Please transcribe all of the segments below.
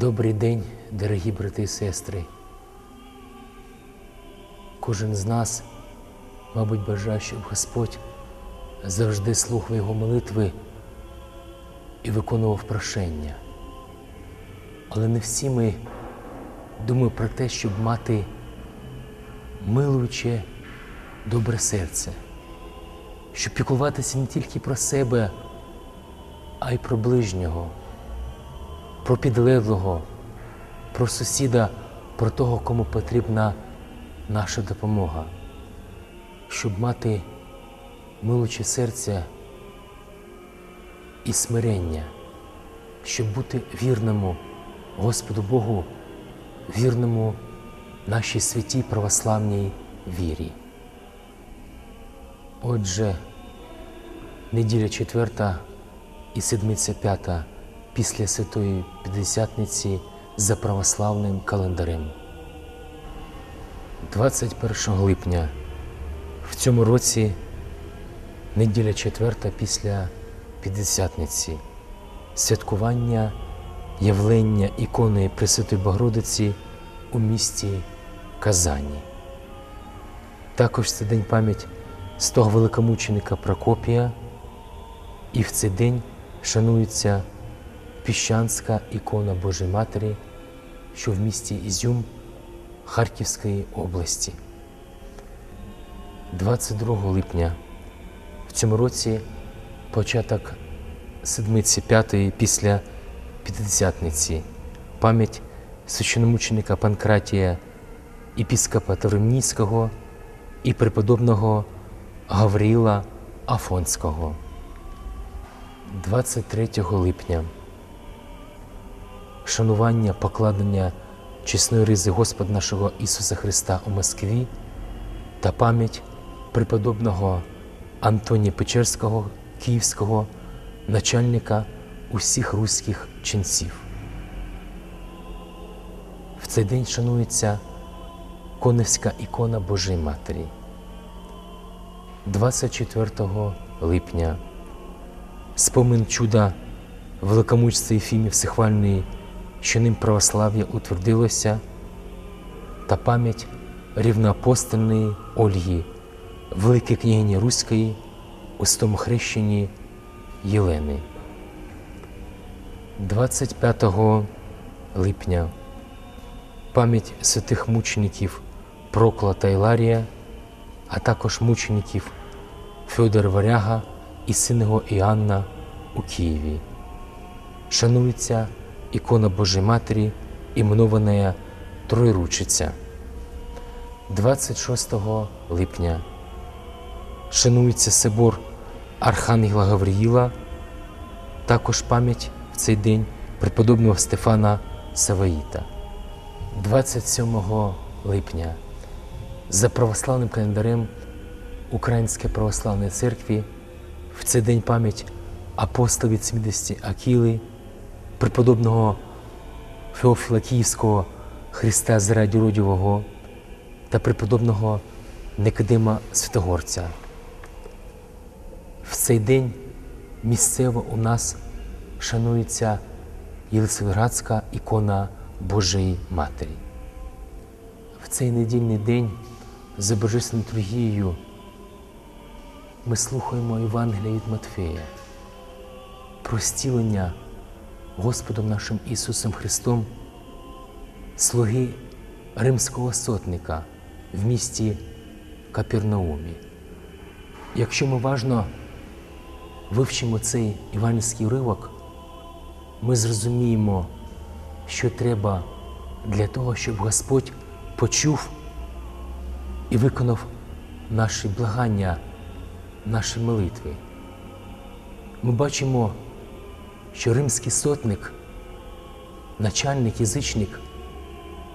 Добрий день, дорогі брати і сестри. Кожен з нас, мабуть, бажає, щоб Господь завжди слухав його молитви і виконував прошення. Але не всі ми думаємо про те, щоб мати милуюче, добре серце, щоб піклуватися не тільки про себе, а й про ближнього про підлеглого, про сусіда, про того, кому потрібна наша допомога, щоб мати милуче серце і смирення, щоб бути вірному Господу Богу, вірному нашій святій православній вірі. Отже, неділя четверта і седмиця п'ята після Святої П'ятдесятниці за православним календарем. 21 липня в цьому році неділя четверта після П'ятдесятниці, святкування явлення ікони Пресвятої Богородиці у місті Казані. Також це день пам'ять того великомученика Прокопія, і в цей день шанується Піщанська ікона Божої Матері, що в місті Ізюм Харківської області. 22 липня в цьому році початок седмиці п'ятої після П'ятдесятниці, пам'ять священомученика Панкратія, епіскопа Тавримнійського і преподобного Гавріла Афонського. 23 липня шанування покладення чесної ризи Господа нашого Ісуса Христа у Москві та пам'ять преподобного Антонія Печерського, Київського, начальника усіх руських ченців. В цей день шанується Коневська ікона Божої Матері. 24 липня спомин чуда великомучця Єфімі Всехвальної що ним православ'я утвердилося, та пам'ять рівноапостольної Ольги, Великої княгині Руської у стому хрещенні Єлени. 25 липня пам'ять святих мучеників Прокла та Іларія, а також мучеників Федор Варяга і сина його Іоанна у Києві. Шанується икона Божьей Матери, именованная Троєручиця. 26 липня шанується собор Архангела Гавриїла, також пам'ять в цей день преподобного Стефана Саваїта. 27 липня за православним календарем Української православної церкви в цей день пам'ять від смідості Акіли преподобного Феофіла Київського Христа Зрадіродівого та преподобного Никодима Святогорця. В цей день місцево у нас шанується Єлисаветградська ікона Божої Матері. В цей недільний день за Божественною літургією ми слухаємо Євангелія від Матфея про стілення Господом нашим Ісусом Христом, слуги римського сотника в місті Капернаумі. Якщо ми важно вивчимо цей іванський уривок, ми зрозуміємо, що треба для того, щоб Господь почув і виконав наші благання, наші молитви. Ми бачимо що римський сотник, начальник язичник,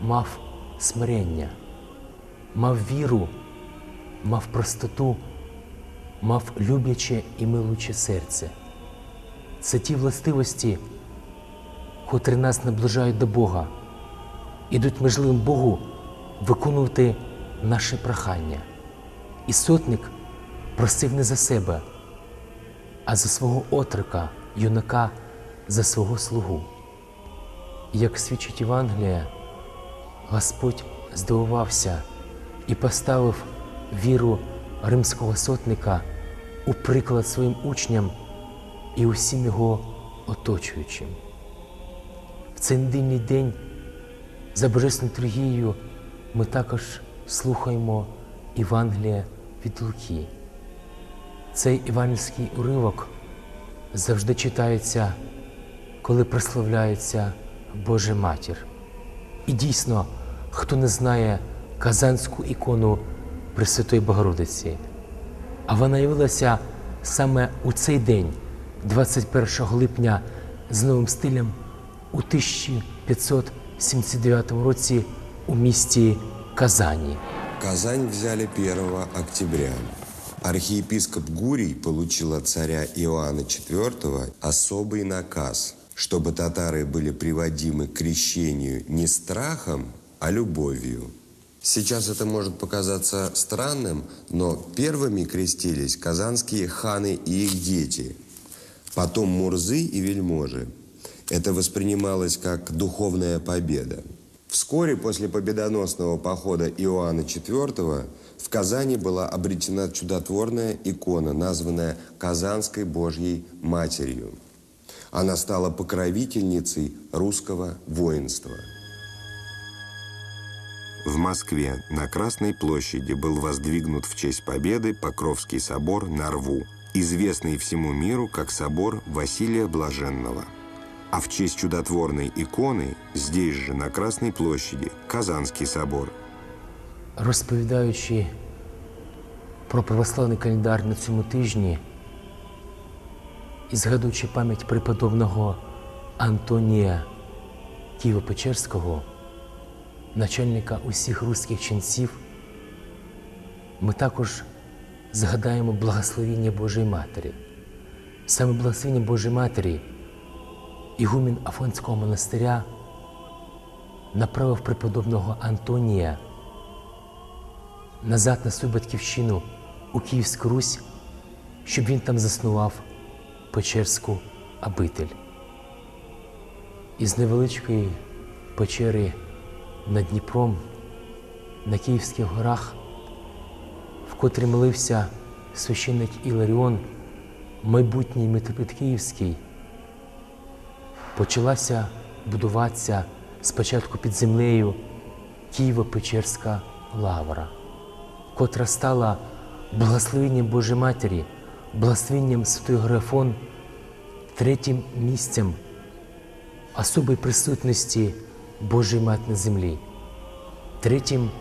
мав смирення, мав віру, мав простоту, мав любляче і милуче серце. це ті властивості, котрі нас наближають до Бога, ідуть можливим Богу виконувати наше прохання. І сотник просив не за себе, а за свого отрика, юнака, за свого слугу. Як свідчить Євангелія, Господь здивувався і поставив віру римського сотника у приклад своїм учням і усім його оточуючим. В цей недільний день за Божественною Тригією ми також слухаємо Євангелія від Луки. Цей івангельський уривок завжди читається, коли прославляється Божа Матір. І дійсно, хто не знає казанську ікону Пресвятої Богородиці, а вона явилася саме у цей день, 21 липня, з новим стилем у 1579 році у місті Казані. Казань взяли 1 октября. Архиепископ Гурий получил от царя Иоанна IV особый наказ, чтобы татары были приводимы к крещению не страхом, а любовью. Сейчас это может показаться странным, но первыми крестились казанские ханы и их дети, потом мурзы и вельможи. Это воспринималось как духовная победа. Вскоре после победоносного похода Иоанна IV в Казани была обретена чудотворная икона, названная Казанской Божьей Матерью. Она стала покровительницей русского воинства. В Москве на Красной площади был воздвигнут в честь победы Покровский собор на Рву, известный всему миру как собор Василия Блаженного. А в честь чудотворной иконы здесь же, на Красной площади, Казанский собор. Розповідаючи про православний календар на цьому тижні і згадуючи пам'ять преподобного Антонія Києво-Печерського, начальника усіх руських ченців, ми також згадаємо благословіння Божої Матері. Саме благословіння Божої Матері ігумен Афонського монастиря направив преподобного Антонія назад на свою батьківщину у Київську Русь, щоб він там заснував Печерську обитель. Із невеличкої печери над Дніпром на Київських горах, в котрій молився священник Іларіон, майбутній митрополит Київський, почалася будуватися спочатку під землею Києво-Печерська лавра, котра стала благословенням Божої Матері, благословенням Святої Графон, третім місцем особої присутності Божої Матері на землі, третім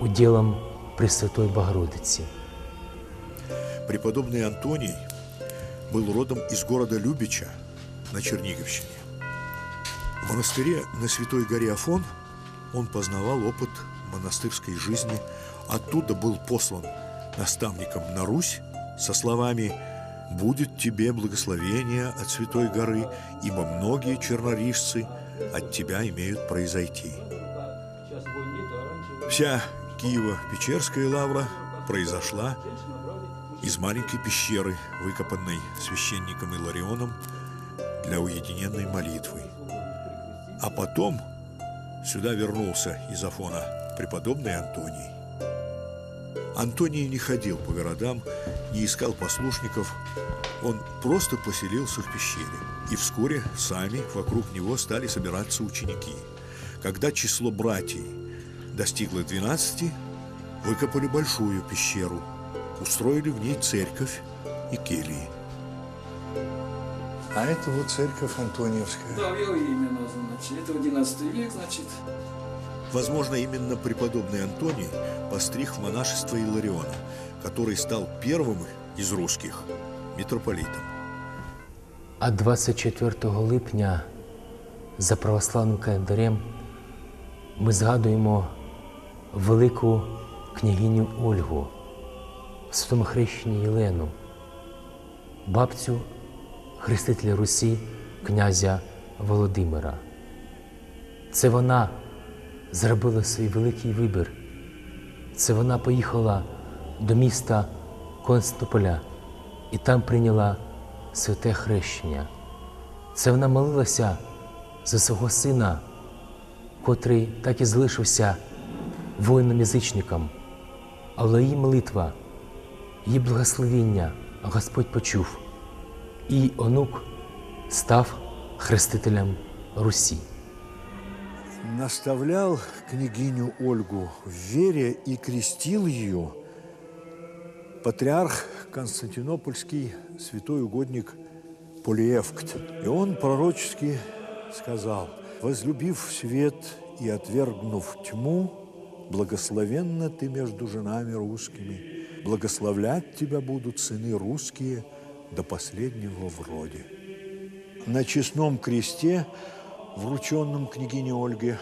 уділом Пресвятої Богородиці. Преподобный Антоний был родом из города Любича на Черниговщине. В монастыре на Святой горе Афон он познавал опыт монастырской жизни. Оттуда был послан наставником на Русь со словами «Будет тебе благословение от Святой горы, ибо многие чернорижцы от тебя имеют произойти». Вся Киево-Печерская лавра произошла из маленькой пещеры, выкопанной священником Иларионом для уединенной молитвы. А потом сюда вернулся из Афона преподобный Антоний. Антоний не ходил по городам, не искал послушников, он просто поселился в пещере. И вскоре сами вокруг него стали собираться ученики. Когда число братьев достигло 12, выкопали большую пещеру, устроили в ней церковь и кельи. А это вот церковь Антониевская. Да, его именно, значит. Это 11 век, значит. Возможно, именно преподобный Антоний постриг в монашество Илариона, который стал первым из русских митрополитом. А 24 липня за православним календарем ми згадуємо велику княгиню Ольгу, святому хрещенні Єлену, бабцю хрестителя Русі князя Володимира. Це вона зробила свій великий вибір. Це вона поїхала до міста Константинополя і там прийняла святе хрещення. Це вона молилася за свого сина, котрий так і залишився воїном-язичником. Але її молитва, її благословіння Господь почув, і онук став хрестителем Русі. Наставлял княгиню Ольгу в вере и крестил ее патриарх Константинопольский святой угодник Полиевкт. И он пророчески сказал, возлюбив свет и отвергнув тьму, благословенна ты между женами русскими, благословлять тебя будут сыны русские до последнего в роде. На честном кресте, врученном княгине Ольге,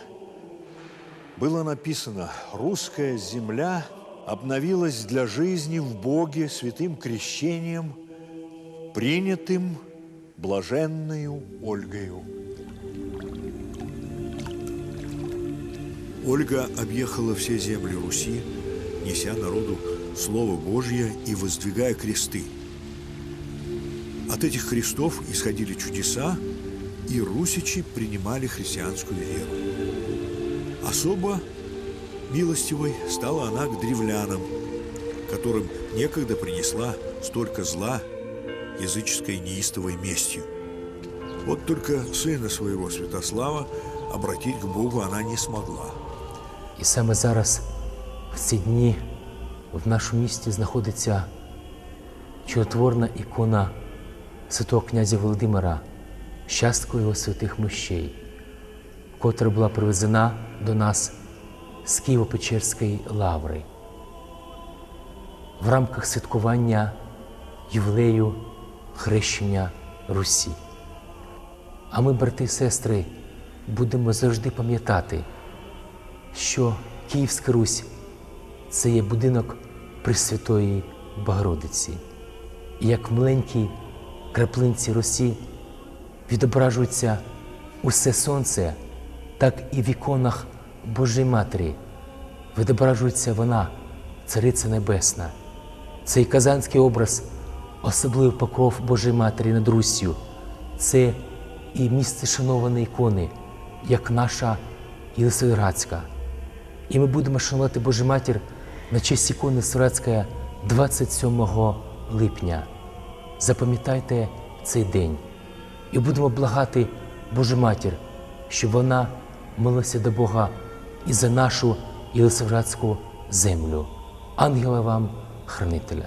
было написано «Русская земля обновилась для жизни в Боге святым крещением, принятым блаженною Ольгою». Ольга объехала все земли Руси, неся народу Слово Божье и воздвигая кресты. От этих крестов исходили чудеса, и русичи принимали христианскую веру. Особо милостивой стала она к древлянам, которым некогда принесла столько зла языческой неистовой местью. Вот только сына своего Святослава обратить к Богу она не смогла. І саме зараз, в ці дні, в нашому місті знаходиться чудотворна ікона святого князя Володимира, щастко його святих мощей, котра була привезена до нас з Києво-Печерської лаври. В рамках святкування ювілею хрещення Русі. А ми, брати і сестри, будемо завжди пам'ятати, що Київська Русь це є будинок Пресвятої Богородиці. І як в маленькій краплинці росі відображується усе сонце, так і в іконах Божої Матері відображується вона, Цариця Небесна. Цей казанський образ, особливий покров Божої Матері над Руссю, це і місце шанованої ікони, як наша Єлисаветградська. І ми будемо шанувати Божу Матір на честь ікони Сурацька 27 липня. Запам'ятайте цей день і будемо благати Божу Матір, щоб вона молилася до Бога і за нашу Єлисаветградську землю. Ангела вам, хранителя.